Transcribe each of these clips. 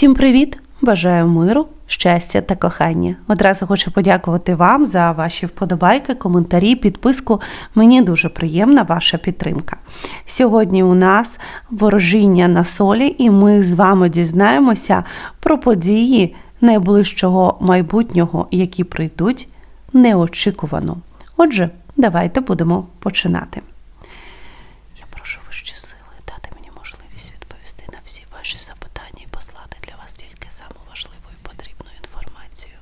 Всім привіт! Бажаю миру, щастя та кохання. Одразу хочу подякувати вам за ваші вподобайки, коментарі, підписку. Мені дуже приємна ваша підтримка. Сьогодні у нас ворожіння на солі, і ми з вами дізнаємося про події найближчого майбутнього, які прийдуть неочікувано. Отже, давайте будемо починати. Я прошу вищі сили дати мені можливість відповісти на всі ваші запитання і послати для вас тільки саму важливу і потрібну інформацію.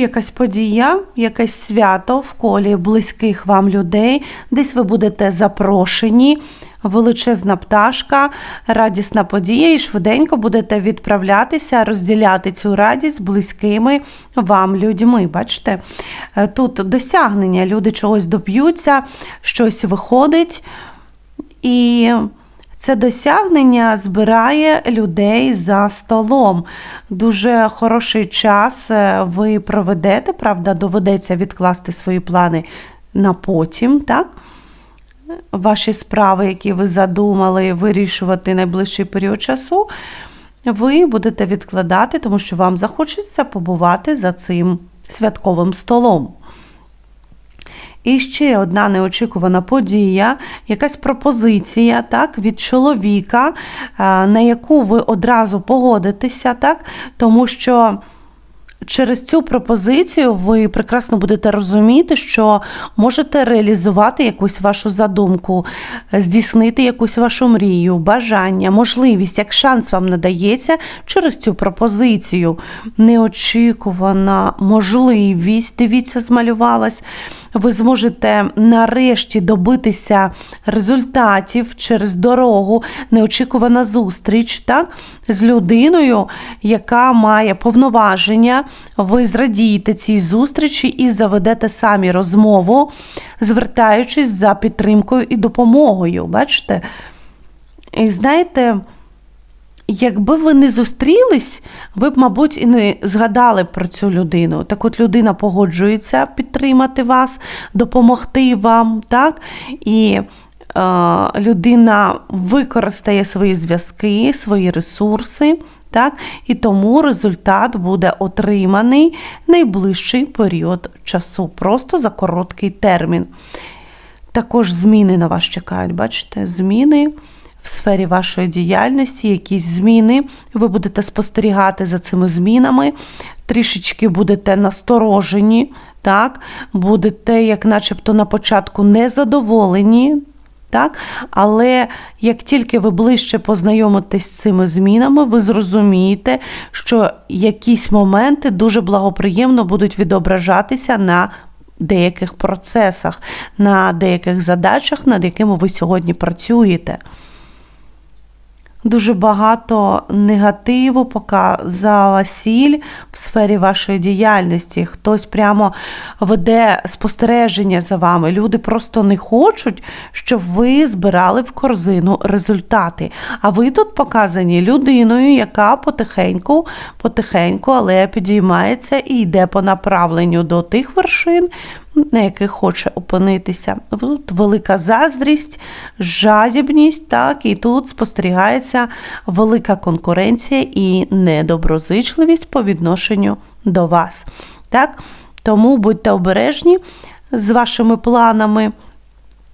Якась подія, якесь свято в колі близьких вам людей, десь ви будете запрошені, величезна пташка, радісна подія, і швиденько будете відправлятися, розділяти цю радість з близькими вам людьми. Бачите, Е, тут досягнення, люди чогось доб'ються, щось виходить. І це досягнення збирає людей за столом. Дуже хороший час е, ви проведете, правда, доведеться відкласти свої плани на потім, так? Ваші справи, які ви задумали вирішувати найближчий період часу, ви будете відкладати, тому що вам захочеться побувати за цим святковим столом. І ще одна неочікувана подія, якась пропозиція так, від чоловіка, е, на яку ви одразу погодитеся, так, тому що через цю пропозицію ви прекрасно будете розуміти, що можете реалізувати якусь вашу задумку, здійснити якусь вашу мрію, бажання, можливість, як шанс вам надається через цю пропозицію. Неочікувана можливість, дивіться, змалювалась. Ви зможете нарешті добитися результатів через дорогу, неочікувана зустріч так, з людиною, яка має повноваження. Ви зрадієте цій зустрічі і заведете самі розмову, звертаючись за підтримкою і допомогою. Бачите? І знаєте. Якби ви не зустрілись, ви б, мабуть, і не згадали про цю людину. Так от людина погоджується підтримати вас, допомогти вам, так? І е, людина використає свої зв'язки, свої ресурси, так? І тому результат буде отриманий найближчий період часу, просто за короткий термін. Також зміни на вас чекають, бачите, зміни в сфері вашої діяльності, якісь зміни. Ви будете спостерігати за цими змінами, трішечки будете насторожені, так? будете, як начебто, на початку незадоволені. Так? Але як тільки ви ближче познайомитесь з цими змінами, ви зрозумієте, що якісь моменти дуже благоприємно будуть відображатися на деяких процесах, на деяких задачах, над якими ви сьогодні працюєте. Дуже багато негативу показала сіль в сфері вашої діяльності. Хтось прямо веде спостереження за вами. Люди просто не хочуть, щоб ви збирали в корзину результати. А ви тут показані людиною, яка потихеньку, потихеньку, але підіймається і йде по направленню до тих вершин, на яких хоче опинитися. Тут велика заздрість, жадібність, так, і тут спостерігається велика конкуренція і недоброзичливість по відношенню до вас. Так? Тому будьте обережні з вашими планами.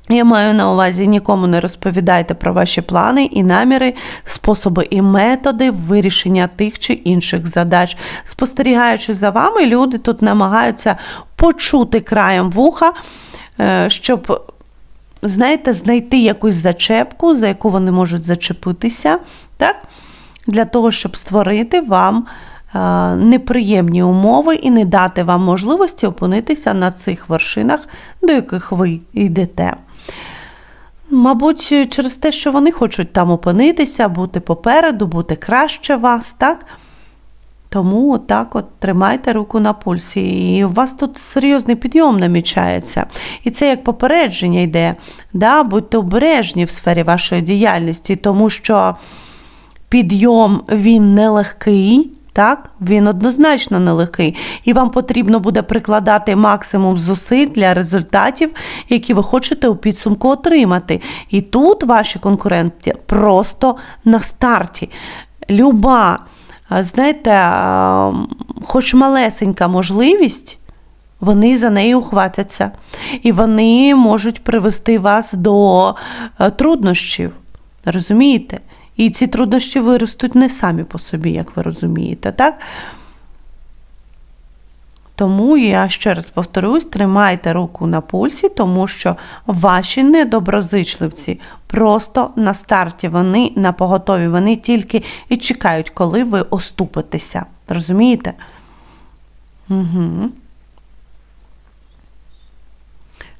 Я маю на увазі, нікому не розповідайте про ваші плани і наміри, способи і методи вирішення тих чи інших задач. Спостерігаючи за вами, люди тут намагаються почути краєм вуха, е, щоб, знаєте, знайти якусь зачепку, за яку вони можуть зачепитися, так? для того, щоб створити вам е, неприємні умови і не дати вам можливості опинитися на цих вершинах, до яких ви йдете. Мабуть, через те, що вони хочуть там опинитися, бути попереду, бути краще вас, так? Тому так от тримайте руку на пульсі. І у вас тут серйозний підйом намічається. І це як попередження йде. Да? Будьте обережні в сфері вашої діяльності, тому що підйом він нелегкий, Так, він однозначно нелегкий, і вам потрібно буде прикладати максимум зусиль для результатів, які ви хочете у підсумку отримати. І тут ваші конкуренти просто на старті. Люба, знаєте, хоч малесенька можливість, вони за неї ухватяться. І вони можуть привести вас до е, труднощів. Розумієте? І ці труднощі виростуть не самі по собі, як ви розумієте, так? Тому я ще раз повторюсь, тримайте руку на пульсі, тому що ваші недоброзичливці просто на старті, вони на поготові, вони тільки і чекають, коли ви оступитеся. Розумієте? Угу.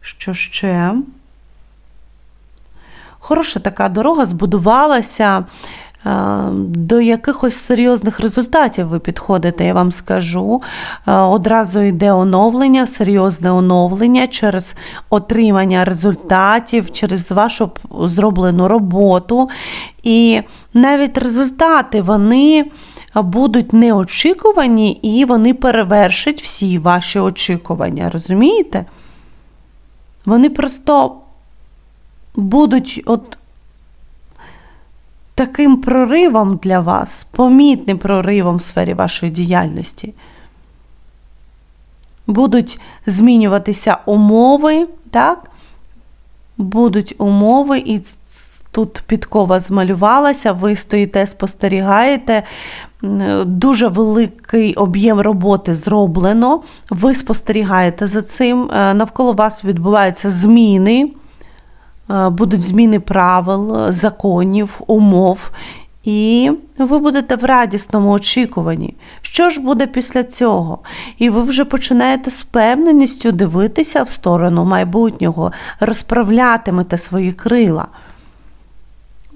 Що ще? Хороша така дорога збудувалася. е, До якихось серйозних результатів ви підходите, я вам скажу. Е, Одразу йде оновлення, серйозне оновлення через отримання результатів, через вашу зроблену роботу. І навіть результати вони будуть неочікувані і вони перевершать всі ваші очікування. Розумієте? Вони просто будуть от таким проривом для вас, помітним проривом в сфері вашої діяльності. Будуть змінюватися умови, так? Будуть умови, і тут підкова змалювалася, ви стоїте, спостерігаєте. Дуже великий об'єм роботи зроблено. Ви спостерігаєте за цим. е, Навколо вас відбуваються зміни будуть зміни правил, е, законів, умов, і ви будете в радісному очікуванні. Що ж буде після цього? І ви вже починаєте з певненістю дивитися в сторону майбутнього, розправлятимете свої крила.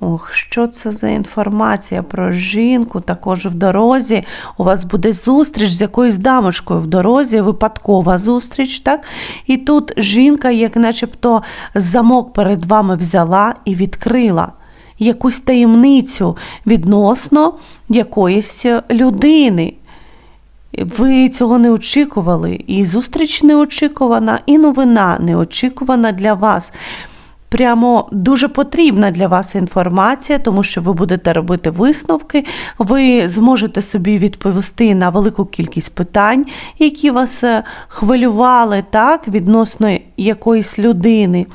Ох, що це за інформація про жінку? Також в дорозі у вас буде зустріч з якоюсь дамочкою в дорозі, випадкова зустріч, так? І тут жінка, як начебто, замок перед вами взяла і відкрила якусь таємницю відносно якоїсь людини. Ви цього не очікували, і зустріч неочікувана, і новина неочікувана для вас. Прямо дуже потрібна для вас інформація, тому що ви будете робити висновки, ви зможете собі відповісти на велику кількість питань, які вас е, хвилювали так, відносно якоїсь людини.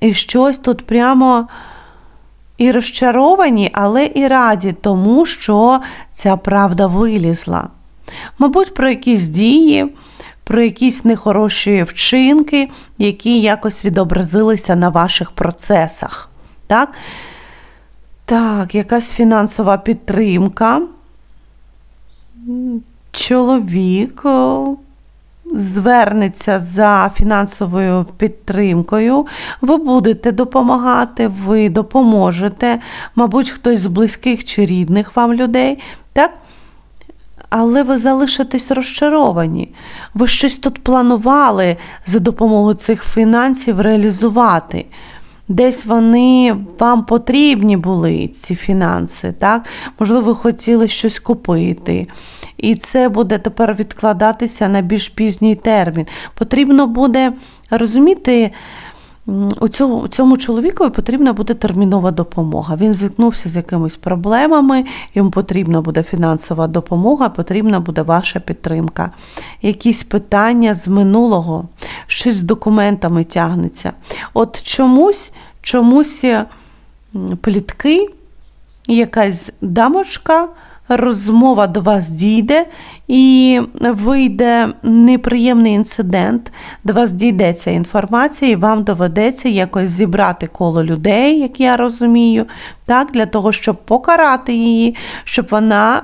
І щось тут прямо і розчаровані, але і раді, тому що ця правда вилізла. Мабуть, про якісь дії, про якісь нехороші вчинки, які якось відобразилися на ваших процесах. Так, так якась фінансова підтримка. Чоловік звернеться за фінансовою підтримкою, ви будете допомагати, ви допоможете, мабуть, хтось з близьких чи рідних вам людей, так? Але ви залишитесь розчаровані. Ви щось тут планували за допомогою цих фінансів реалізувати. Десь вони вам потрібні були, ці фінанси, так? Можливо, ви хотіли щось купити. І це буде тепер відкладатися на більш пізній термін. Потрібно буде розуміти, у цьому, цьому чоловікові потрібна буде термінова допомога. Він зіткнувся з якимись проблемами, йому потрібна буде фінансова допомога, потрібна буде ваша підтримка. Якісь питання з минулого, щось з документами тягнеться. От чомусь, чомусь плітки, якась дамочка. Розмова до вас дійде і вийде неприємний інцидент, до вас дійде ця інформація, і вам доведеться якось зібрати коло людей, як я розумію, так, для того, щоб покарати її, щоб вона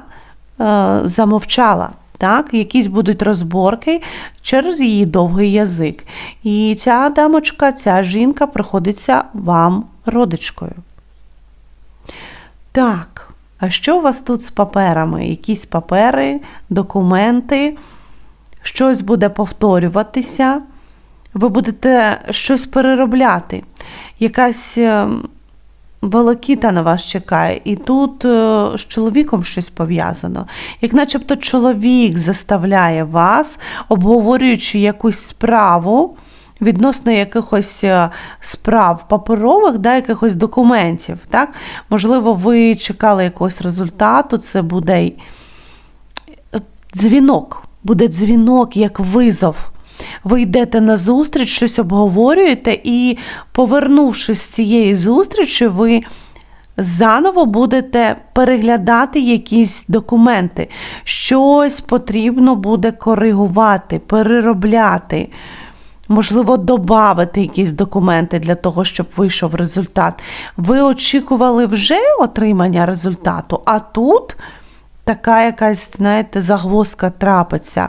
е, замовчала. Так, якісь будуть розборки через її довгий язик. І ця дамочка, ця жінка приходиться вам родичкою. Так, а що у вас тут з паперами? Якісь папери, документи, щось буде повторюватися, ви будете щось переробляти. Якась е, волокіта на вас чекає, і тут е, з чоловіком щось пов'язано. Як начебто чоловік заставляє вас, обговорюючи якусь справу відносно якихось е, справ паперових, да, якихось документів. Так? Можливо, ви чекали якогось результату, це буде дзвінок, буде дзвінок як визов. Ви йдете на зустріч, щось обговорюєте, і, повернувшись з цієї зустрічі, ви заново будете переглядати якісь документи. Щось потрібно буде коригувати, переробляти. Можливо, додати якісь документи для того, щоб вийшов результат. Ви очікували вже отримання результату, а тут така якась, знаєте, загвоздка трапиться.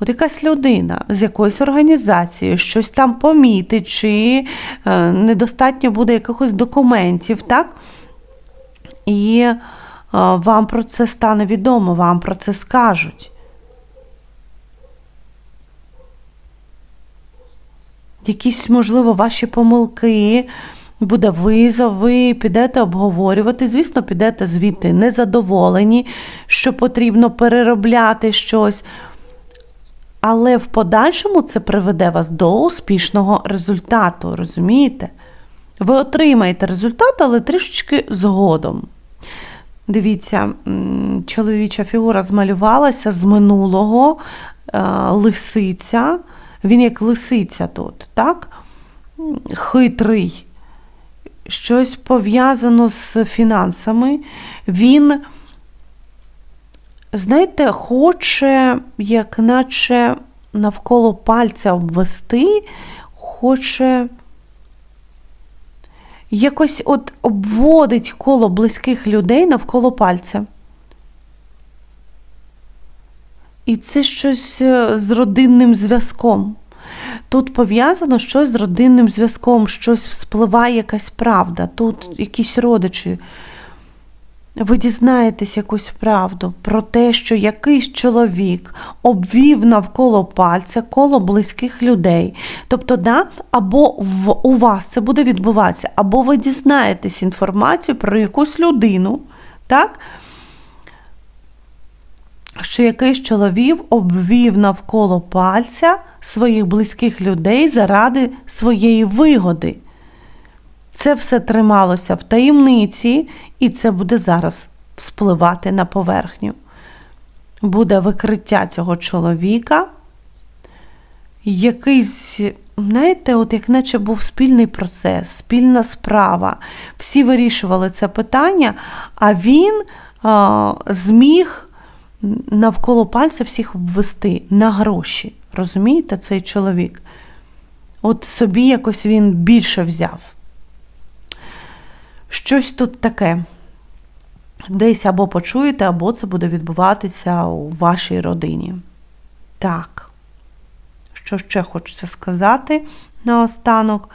От якась людина з якоїсь організації щось там помітить, чи е, недостатньо буде якихось документів, так? І е, вам про це стане відомо, вам про це скажуть. Якісь, можливо, ваші помилки, буде визов, ви підете обговорювати. Звісно, підете звідти незадоволені, що потрібно переробляти щось. Але в подальшому це приведе вас до успішного результату, розумієте? Ви отримаєте результат, але трішечки згодом. Дивіться, чоловіча фігура змалювалася з минулого е, лисиця. Він як лисиця тут, так? Хитрий. Щось пов'язано з фінансами. Він, знаєте, хоче, як наче навколо пальця обвести, хоче якось от обводить коло близьких людей навколо пальця. І це щось е, з родинним зв'язком. Тут пов'язано щось з родинним зв'язком, щось вспливає якась правда. Тут якісь родичі. Ви дізнаєтесь якусь правду про те, що якийсь чоловік обвів навколо пальця коло близьких людей. Тобто, да, або в, у вас це буде відбуватися, або ви дізнаєтесь інформацію про якусь людину, так? Що якийсь чоловік обвів навколо пальця своїх близьких людей заради своєї вигоди. Це все трималося в таємниці, і це буде зараз вспливати на поверхню. Буде викриття цього чоловіка. Якийсь, знаєте, от як наче був спільний процес, спільна справа. Всі вирішували це питання, а він а, зміг навколо пальця всіх ввести на гроші. Розумієте, цей чоловік? От собі якось він більше взяв. Щось тут таке. Десь або почуєте, або це буде відбуватися у вашій родині. Так. Що ще хочеться сказати наостанок?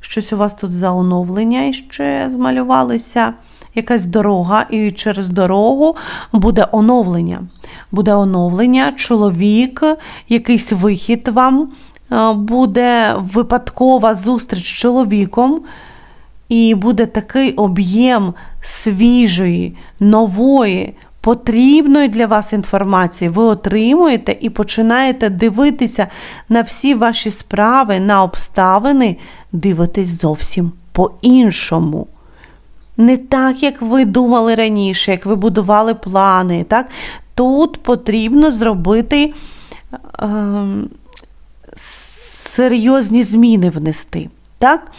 Щось у вас тут за оновлення іще змалювалися. Якась дорога, і через дорогу буде оновлення. Буде оновлення, чоловік, якийсь вихід вам, е, буде випадкова зустріч з чоловіком, і буде такий об'єм свіжої, нової, потрібної для вас інформації. Ви отримуєте і починаєте дивитися на всі ваші справи, на обставини, дивитесь зовсім по-іншому. Не так, як ви думали раніше, як ви будували плани. Так? Тут потрібно зробити е, серйозні зміни внести. Так?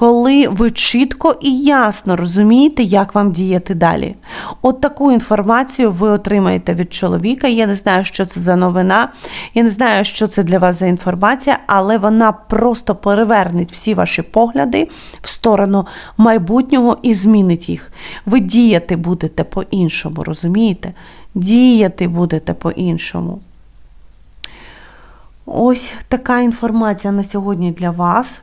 Коли ви чітко і ясно розумієте, як вам діяти далі. От таку інформацію ви отримаєте від чоловіка. Я не знаю, що це за новина, я не знаю, що це для вас за інформація, але вона просто переверне всі ваші погляди в сторону майбутнього і змінить їх. Ви діяти будете по-іншому, розумієте? Діяти будете по-іншому. Ось така інформація на сьогодні для вас.